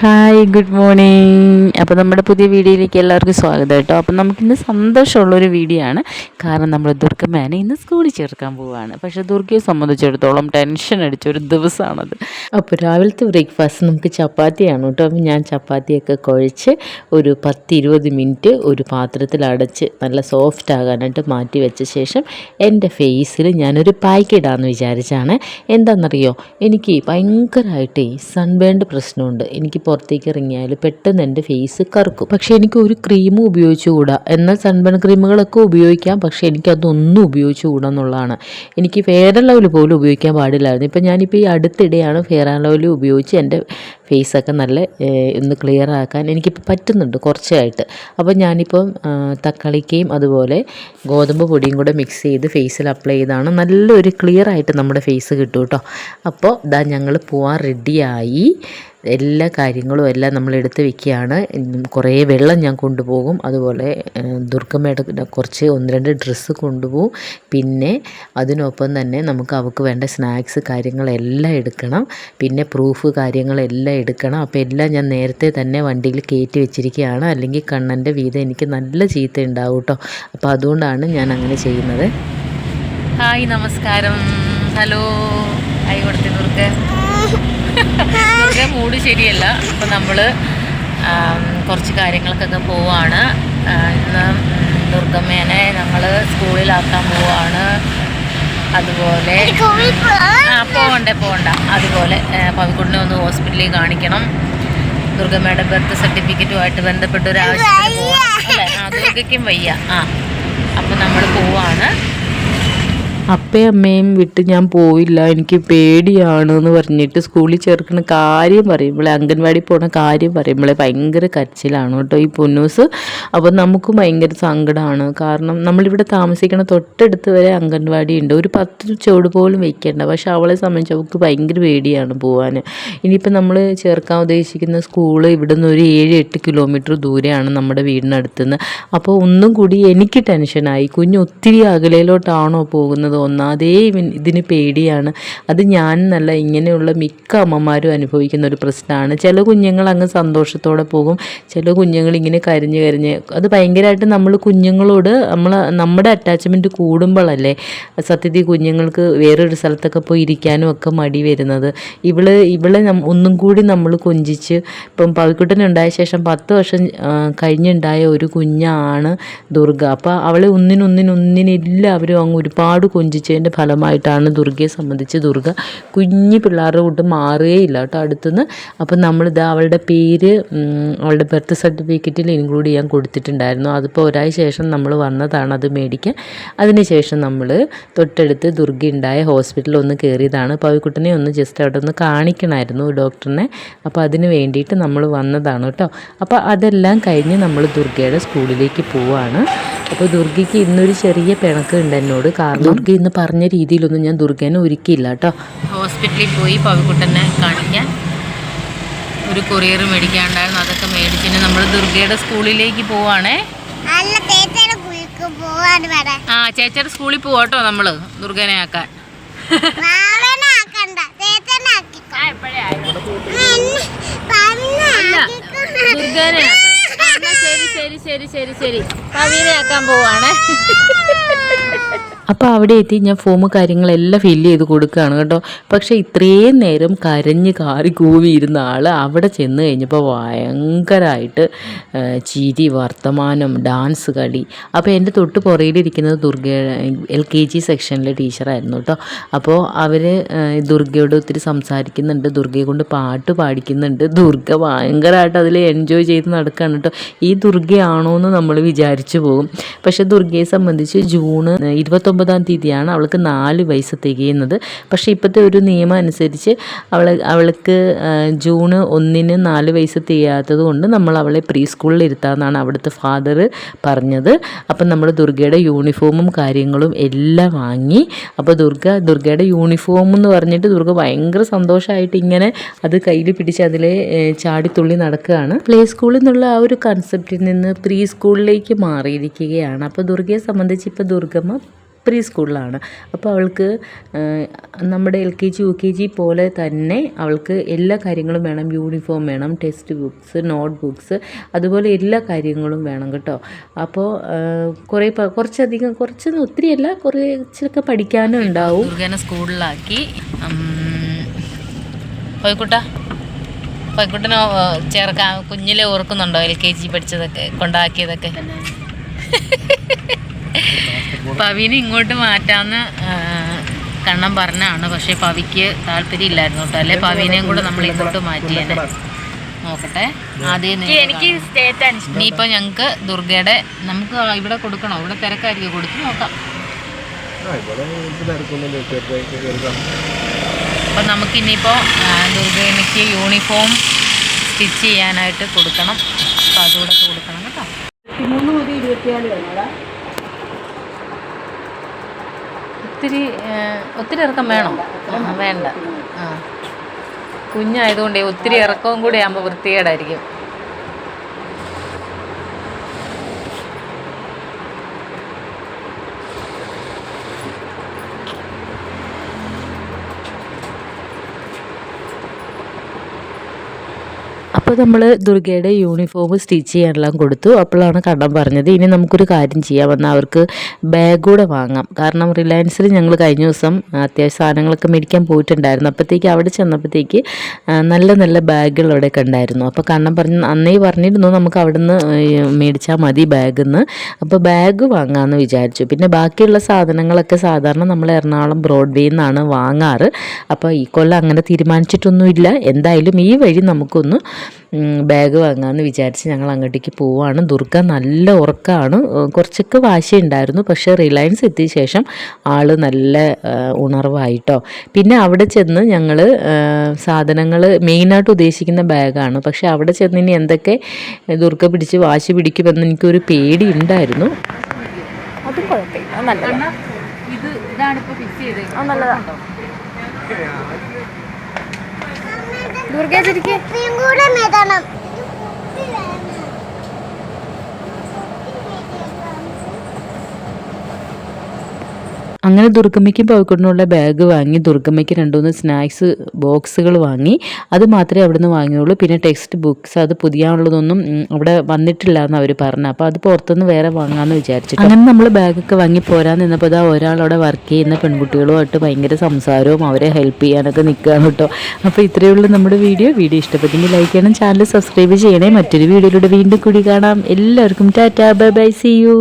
Hi good morning അപ്പോൾ നമ്മുടെ പുതിയ വീഡിയോയിലേക്ക് എല്ലാവർക്കും സ്വാഗതം കേട്ടോ. അപ്പോൾ നമുക്കിന്ന് സന്തോഷമുള്ളൊരു വീഡിയോ ആണ്. കാരണം നമ്മൾ ദുർഗമ്മേനെ ഇന്ന് സ്കൂളിൽ ചേർക്കാൻ പോവുകയാണ് പക്ഷേ ദുർഗയെ സംബന്ധിച്ചിടത്തോളം ടെൻഷൻ അടിച്ച ഒരു ദിവസമാണത്. അപ്പോൾ രാവിലത്തെ ബ്രേക്ക്ഫാസ്റ്റ് നമുക്ക് ചപ്പാത്തിയാണ് കേട്ടോ. അപ്പോൾ ഞാൻ ചപ്പാത്തിയൊക്കെ കുഴച്ച് ഒരു പത്ത് ഇരുപത് മിനിറ്റ് ഒരു പാത്രത്തിൽ അടച്ച് നല്ല സോഫ്റ്റ് ആകാനായിട്ട് മാറ്റി വെച്ച ശേഷം എന്റെ ഫേസിൽ ഞാനൊരു പായ്ക്ക് ഇടാമെന്ന് വിചാരിച്ചാണ്. എന്താണെന്നറിയോ എനിക്ക് ഭയങ്കരമായിട്ട് സൺബേൺഡ് പ്രശ്നമുണ്ട്. എനിക്ക് പുറത്തേക്ക് ഇറങ്ങിയാൽ പെട്ടെന്ന് എന്റെ ഫേസ് കറുക്കും. പക്ഷേ എനിക്ക് ഒരു ക്രീമും ഉപയോഗിച്ചുകൂടാ? എന്നാൽ സൺബൺ ക്രീമുകളൊക്കെ ഉപയോഗിക്കാം പക്ഷേ എനിക്കതൊന്നും ഉപയോഗിച്ചുകൂടാ എന്നുള്ളതാണ്. എനിക്ക് ഫെയർ ആൻഡ് ലവ്ലി പോലും ഉപയോഗിക്കാൻ പാടില്ലായിരുന്നു. ഇപ്പം ഞാനിപ്പോൾ ഈ അടുത്തിടെയാണ് ഫെയർ ആൻഡ് ലവ്ലി ഉപയോഗിച്ച് എന്റെ ഫേസൊക്കെ നല്ല ഒന്ന് ക്ലിയർ ആക്കാൻ എനിക്കിപ്പോൾ പറ്റുന്നുണ്ട് കുറച്ചായിട്ട്. അപ്പോൾ ഞാനിപ്പം തക്കാളിക്കയും അതുപോലെ ഗോതമ്പ് പൊടിയും കൂടെ മിക്സ് ചെയ്ത് ഫേസിൽ അപ്ലൈ ചെയ്താണ്. നല്ലൊരു ക്ലിയർ ആയിട്ട് നമ്മുടെ ഫേസ് കിട്ടും കേട്ടോ. അപ്പോൾ ഇതാ ഞങ്ങൾ പോവാൻ റെഡിയായി എല്ലാ കാര്യങ്ങളും എല്ലാം നമ്മൾ എടുത്ത് വെക്കുകയാണ്. കുറേ വെള്ളം ഞാൻ കൊണ്ടുപോകും. അതുപോലെ ദുർഗമ്മയുടെ കുറച്ച് ഒന്ന് രണ്ട് ഡ്രസ്സ് കൊണ്ടുപോകും. പിന്നെ അതിനൊപ്പം തന്നെ നമുക്ക് അവൾക്ക് വേണ്ട സ്നാക്സ് കാര്യങ്ങളെല്ലാം എടുക്കണം. പിന്നെ പ്രൂഫ് കാര്യങ്ങളെല്ലാം എടുക്കണം. അപ്പോൾ എല്ലാം ഞാൻ നേരത്തെ തന്നെ വണ്ടിയിൽ കയറ്റി വെച്ചിരിക്കുകയാണ്. അല്ലെങ്കിൽ കണ്ണന്റെ വീതം എനിക്ക് നല്ല ചീത്ത ഉണ്ടാവും കേട്ടോ അപ്പോൾ അതുകൊണ്ടാണ് ഞാൻ അങ്ങനെ ചെയ്യുന്നത്. ഹായ് നമസ്കാരം. ഹലോ. ആയി കൊടുത്തി ദുർഗ ദുർഗ. മൂഡ് ശരിയല്ല. അപ്പം നമ്മൾ കുറച്ച് കാര്യങ്ങൾക്കൊക്കെ പോവാണ്. ഇന്ന് ദുർഗമ്മേനെ ഞങ്ങൾ സ്കൂളിലാക്കാൻ പോവാണ്. അതുപോലെ ആ പോകണ്ടേ പോകണ്ട അതുപോലെ പവിക്കുടിനെ ഒന്ന് ഹോസ്പിറ്റലിൽ കാണിക്കണം. ദുർഗമ്മയുടെ ബർത്ത് സർട്ടിഫിക്കറ്റുമായിട്ട് ബന്ധപ്പെട്ട ഒരു ആവശ്യത്തിന് അല്ലേ? ആ ദുർഗയ്ക്കും വയ്യ. ആ അപ്പം നമ്മൾ പോവാണ്. അപ്പയും അമ്മയും വിട്ട് ഞാൻ പോയില്ല. എനിക്ക് പേടിയാണ് എന്ന് പറഞ്ഞിട്ട് സ്കൂളിൽ ചേർക്കുന്ന കാര്യം പറയുമ്പോളെ അംഗൻവാടി പോണ കാര്യം പറയുമ്പോഴേ ഭയങ്കര കരച്ചിലാണ് കേട്ടോ ഈ പൊന്നൂസ്. അപ്പോൾ നമുക്കും ഭയങ്കര സങ്കടമാണ് കാരണം നമ്മളിവിടെ താമസിക്കണ തൊട്ടടുത്ത് വരെ അംഗൻവാടി ഉണ്ട്. ഒരു പത്ത് ചുവട് പോലും വെക്കേണ്ട. പക്ഷെ അവളെ സംബന്ധിച്ച് അവൾക്ക് ഭയങ്കര പേടിയാണ് പോകാൻ ഇനിയിപ്പോൾ നമ്മൾ ചേർക്കാൻ ഉദ്ദേശിക്കുന്ന സ്കൂൾ ഇവിടെ നിന്ന് ഒരു ഏഴ് എട്ട് കിലോമീറ്റർ ദൂരെയാണ് നമ്മുടെ വീടിനടുത്തുനിന്ന്. അപ്പോൾ ഒന്നും കൂടി എനിക്ക് ടെൻഷനായി. കുഞ്ഞ് ഒത്തിരി അകലയിലോട്ടാണോ പോകുന്നത്? ഒന്നാതേ ഇതിന് പേടിയാണ്. അത് ഞാൻ എന്നല്ല ഇങ്ങനെയുള്ള മിക്ക അമ്മമാരും അനുഭവിക്കുന്ന ഒരു പ്രശ്നമാണ്. ചില കുഞ്ഞുങ്ങൾ അങ്ങ് സന്തോഷത്തോടെ പോകും. ചില കുഞ്ഞുങ്ങൾ ഇങ്ങനെ കരഞ്ഞ് കരഞ്ഞ്. അത് ഭയങ്കരമായിട്ട് നമ്മൾ കുഞ്ഞുങ്ങളോട് നമ്മൾ നമ്മുടെ അറ്റാച്ച്മെന്റ് കൂടുമ്പോഴല്ലേ സത്യത്തിൽ കുഞ്ഞുങ്ങൾക്ക് വേറൊരു സ്ഥലത്തൊക്കെ പോയി ഇരിക്കാനും ഒക്കെ മടി വരുന്നത്. ഇവൾ ഇവളെ ഒന്നും കൂടി നമ്മൾ കൊഞ്ചിച്ച് ഇപ്പം പവിക്കുട്ടനുണ്ടായ ശേഷം പത്ത് വർഷം കഴിഞ്ഞുണ്ടായ ഒരു കുഞ്ഞാണ് ദുർഗ. അപ്പോൾ അവളെ ഒന്നിനൊന്നിനൊന്നിനെല്ലാവരും അങ്ങ് ഒരുപാട് കൊഞ്ചിച്ചതിന്റെ ഫലമായിട്ടാണ് ദുർഗയെ സംബന്ധിച്ച് ദുർഗ കുഞ്ഞു പിള്ളേരുടെ കൂട്ട് മാറുകയില്ല കേട്ടോ അടുത്തുനിന്ന്. അപ്പം നമ്മളിത് അവളുടെ പേര് അവളുടെ ബർത്ത് സർട്ടിഫിക്കറ്റിൽ ഇൻക്ലൂഡ് ചെയ്യാൻ കൊടുത്തിട്ടുണ്ടായിരുന്നു. അതിപ്പോൾ ഒരാഴ്ച ശേഷം നമ്മൾ വന്നതാണ് അത് മേടിക്കാൻ. അതിനുശേഷം നമ്മൾ തൊട്ടടുത്ത് ദുർഗ ഉണ്ടായ ഹോസ്പിറ്റലിൽ ഒന്ന് കയറിയതാണ് പവിക്കുട്ടനെ ഒന്ന് ജസ്റ്റ് അവിടെ ഒന്ന് കാണിക്കണമായിരുന്നു ഡോക്ടറിനെ അപ്പോൾ അതിന് വേണ്ടിയിട്ട് നമ്മൾ വന്നതാണ് കേട്ടോ. അപ്പോൾ അതെല്ലാം കഴിഞ്ഞ് നമ്മൾ ദുർഗയുടെ സ്കൂളിലേക്ക് പോവാണ്. അപ്പോൾ ദുർഗയ്ക്ക് ഇന്നൊരു ചെറിയ പിണക്ക് ഉണ്ട് എന്നോട്. കാരണം ദുർഗ ഇന്ന് പറഞ്ഞ രീതിയിലൊന്നും ഞാൻ ദുർഗേനെ ഒരുക്കിയില്ല കേട്ടോ. ഹോസ്പിറ്റലിൽ പോയി പവിക്കുട്ടനെ കാണിക്കാൻ ഒരു കൊറിയർ മേടിക്കാണ്ടായിരുന്നു. അതൊക്കെ മേടിച്ചിട്ട് നമ്മൾ ദുർഗയുടെ സ്കൂളിലേക്ക് പോവാണേ. അല്ല തേച്ചയുടെ കുഴിക്ക് പോവാണ് പറ ആ ചേച്ചിയുടെ സ്കൂളിൽ പോവാട്ടോ നമ്മൾ ദുർഗനെ ആക്കാൻ. ദുർഗനെ ശരി ശരി ശരി ശരി ശരി. പവീനെ ആക്കാൻ പോവാണ്. അപ്പോൾ അവിടെ എത്തി ഞാൻ ഫോം കാര്യങ്ങളെല്ലാം ഫില്ല് ചെയ്ത് കൊടുക്കുകയാണ് കേട്ടോ. പക്ഷേ ഇത്രയും നേരം കരഞ്ഞ് കാറി കൂവി ഇരുന്ന ആൾ അവിടെ ചെന്ന് കഴിഞ്ഞപ്പോൾ ഭയങ്കരമായിട്ട് ചിരി വർത്തമാനം ഡാൻസ് കളി. അപ്പോൾ എന്റെ തൊട്ട് പുറയിലിരിക്കുന്നത് ദുർഗ എൽ കെ ജി സെക്ഷനിലെ ടീച്ചറായിരുന്നു കേട്ടോ. അപ്പോൾ അവർ ദുർഗയോട് ഒത്തിരി സംസാരിക്കുന്നുണ്ട്. ദുർഗയെ കൊണ്ട് പാട്ട് പാടിക്കുന്നുണ്ട്. ദുർഗ ഭയങ്കരമായിട്ട് അതിൽ എൻജോയ് ചെയ്ത് നടക്കുകയാണ് കേട്ടോ. ഈ ദുർഗയാണോ എന്ന് നമ്മൾ വിചാരിച്ചു പോകും. പക്ഷേ ദുർഗയെ സംബന്ധിച്ച് ജൂൺ ഇരുപത്തൊമ്പതാം തീയതിയാണ് അവൾക്ക് നാല് വയസ്സ് തികയുന്നത്. പക്ഷേ ഇപ്പോഴത്തെ ഒരു നിയമം അനുസരിച്ച് അവൾ അവൾക്ക് ജൂൺ ഒന്നിന് നാല് വയസ്സ് തികയാത്തത് കൊണ്ട് നമ്മൾ അവളെ പ്രീ സ്കൂളിൽ ഇരുത്താമെന്നാണ് അവിടുത്തെ ഫാദർ പറഞ്ഞത്. അപ്പം നമ്മൾ ദുർഗയുടെ യൂണിഫോമും കാര്യങ്ങളും എല്ലാം വാങ്ങി. അപ്പോൾ ദുർഗ ദുർഗയുടെ യൂണിഫോം എന്ന് പറഞ്ഞിട്ട് ദുർഗ ഭയങ്കര സന്തോഷമായിട്ട് ഇങ്ങനെ അത് കയ്യിൽ പിടിച്ച് അതിലെ ചാടിത്തുള്ളി നടക്കുകയാണ്. പ്ലേ സ്കൂളിൽ നിന്നുള്ള ആ ഒരു കൺസെപ്റ്റിൽ നിന്ന് പ്രീ സ്കൂളിലേക്ക് മാറിയിരിക്കുകയാണ്. അപ്പോൾ ദുർഗയെ സംബന്ധിച്ച് ഇപ്പോൾ ദുർഗമ്മ പ്രീ സ്കൂളിലാണ്. അപ്പോൾ അവൾക്ക് നമ്മുടെ L K G U K G പോലെ തന്നെ അവൾക്ക് എല്ലാ കാര്യങ്ങളും വേണം. യൂണിഫോം വേണം ടെക്സ്റ്റ് ബുക്സ് നോട്ട് ബുക്സ് അതുപോലെ എല്ലാ കാര്യങ്ങളും വേണം കേട്ടോ. അപ്പോൾ കുറേ കുറച്ചധികം കുറച്ചൊന്നും ഒത്തിരിയല്ല കുറേ ഇച്ചിരൊക്കെ പഠിക്കാനും ഉണ്ടാവും. സ്കൂളിലാക്കി. പോയിക്കുട്ട പോയിക്കുട്ടനെ ചേർക്കാൻ കുഞ്ഞിലെ ഓർക്കുന്നുണ്ടോ? എൽ കെ ജി പഠിച്ചതൊക്കെ കൊണ്ടാക്കിയതൊക്കെ? പവിനെ ഇങ്ങോട്ട് മാറ്റാന്ന് കണ്ണം പറഞ്ഞാണ്. പക്ഷേ പവിക്ക് താല്പര്യം ഇല്ലായിരുന്നു കേട്ടോ. അല്ലെ? പവിനെയും കൂടെ നമ്മൾ ഇങ്ങോട്ട് മാറ്റിയേനെ. നോക്കട്ടെ. ആദ്യം എനിക്ക് ഇനിയിപ്പോൾ ഞങ്ങൾക്ക് ദുർഗയുടെ നമുക്ക് ഇവിടെ കൊടുക്കണോ? ഇവിടെ തിരക്കായിരിക്കും. കൊടുത്ത് നോക്കാം. അപ്പം നമുക്ക് ഇനിയിപ്പോൾ ദുർഗയ്ക്ക് യൂണിഫോം സ്റ്റിച്ച് ചെയ്യാനായിട്ട് കൊടുക്കണം. അപ്പം അതുകൂടെ കൊടുക്കണം കേട്ടോ. ഒത്തിരി ആ, ഒത്തിരി ഒത്തിരി ഇറക്കം വേണോ. വേണ്ട. ആ. കുഞ്ഞായതുകൊണ്ടേ ഒത്തിരി ഇറക്കവും കൂടി ആകുമ്പോൾ വൃത്തികേടായിരിക്കും. അപ്പോൾ നമ്മൾ ദുർഗയുടെ യൂണിഫോം സ്റ്റിച്ച് ചെയ്യാനെല്ലാം കൊടുത്തു. അപ്പോഴാണ് കണ്ണം പറഞ്ഞത്. ഇനി നമുക്കൊരു കാര്യം ചെയ്യാം. എന്നാൽ അവർക്ക് ബാഗ് കൂടെ വാങ്ങാം. കാരണം റിലയൻസിൽ ഞങ്ങൾ കഴിഞ്ഞ ദിവസം അത്യാവശ്യം സാധനങ്ങളൊക്കെ മേടിക്കാൻ പോയിട്ടുണ്ടായിരുന്നു. അപ്പോഴത്തേക്ക് അവിടെ ചെന്നപ്പോഴത്തേക്ക് നല്ല നല്ല ബാഗുകൾ അവിടെയൊക്കെ ഉണ്ടായിരുന്നു അപ്പോൾ കണ്ണം പറഞ്ഞ് അന്നേ പറഞ്ഞിരുന്നു നമുക്ക് അവിടെ നിന്ന് മേടിച്ചാൽ മതി ബാഗ് എന്ന് അപ്പോൾ ബാഗ് വാങ്ങാമെന്ന് വിചാരിച്ചു. പിന്നെ ബാക്കിയുള്ള സാധനങ്ങളൊക്കെ സാധാരണ നമ്മൾ എറണാകുളം ബ്രോഡ്വേയിൽ നിന്നാണ് വാങ്ങാറ്. അപ്പോൾ ഈ കൊല്ലം അങ്ങനെ തീരുമാനിച്ചിട്ടൊന്നുമില്ല. എന്തായാലും ഈ വഴി നമുക്കൊന്ന് ബാഗ് വാങ്ങാമെന്ന് വിചാരിച്ച് ഞങ്ങൾ അങ്ങോട്ടേക്ക് പോവാണ്. ദുർഗ നല്ല ഉറക്കമാണ് കുറച്ചൊക്കെ വാശിയുണ്ടായിരുന്നു. പക്ഷേ റിലയൻസ് എത്തിയ ശേഷം ആൾ നല്ല ഉണർവായിട്ടോ. പിന്നെ അവിടെ ചെന്ന് ഞങ്ങൾ സാധനങ്ങൾ മെയിനായിട്ട് ഉദ്ദേശിക്കുന്ന ബാഗാണ് പക്ഷേ അവിടെ ചെന്ന് ഇനി എന്തൊക്കെ ദുർഗ പിടിച്ച് വാശി പിടിക്കുമെന്ന് എനിക്കൊരു പേടി ഉണ്ടായിരുന്നു അത് കുഴപ്പമില്ല ഇത് ഇതാണ് ഇപ്പോൾ ഫിക്സ് ചെയ്തത് ആ നല്ലതാ ദുർഗേച്ചിരിക്കെ ഉപ്പിയും കൂടെ മെതണം അങ്ങനെ ദുർഗമ്മയ്ക്കും പോയിക്കൊണ്ടുള്ള ബാഗ് വാങ്ങി ദുർഗമ്മയ്ക്ക് രണ്ടുമൂന്ന് സ്നാക്സ് ബോക്സുകൾ വാങ്ങി. അത് മാത്രമേ അവിടെ നിന്ന് വാങ്ങിയുള്ളൂ. പിന്നെ ടെക്സ്റ്റ് ബുക്ക്സ് അത് പുതിയാനുള്ളതൊന്നും ഉം, അവിടെ വന്നിട്ടില്ല എന്ന് അവർ പറഞ്ഞു. അപ്പോൾ അത് പുറത്തുനിന്ന് വേറെ വാങ്ങാമെന്ന് വിചാരിച്ചു അങ്ങനെ നമ്മൾ ബാഗൊക്കെ വാങ്ങി പോരാൻ നിന്നപ്പോൾ ഇതാ ഒരാളവിടെ വർക്ക് ചെയ്യുന്ന പെൺകുട്ടികളുമായിട്ട് ഭയങ്കര സംസാരവും അവരെ ഹെൽപ്പ് ചെയ്യാനൊക്കെ നിൽക്കുകയാണ് കേട്ടോ. അപ്പോൾ ഇത്രയേ ഉള്ളൂ നമ്മുടെ വീഡിയോ. വീഡിയോ ഇഷ്ടപ്പെട്ടെങ്കിൽ ലൈക്ക് ചെയ്യണം ചാനൽ സബ്സ്ക്രൈബ് ചെയ്യണേ. മറ്റൊരു വീഡിയോയിലൂടെ വീണ്ടും കൂടി കാണാം. എല്ലാവർക്കും tata bye bye see you.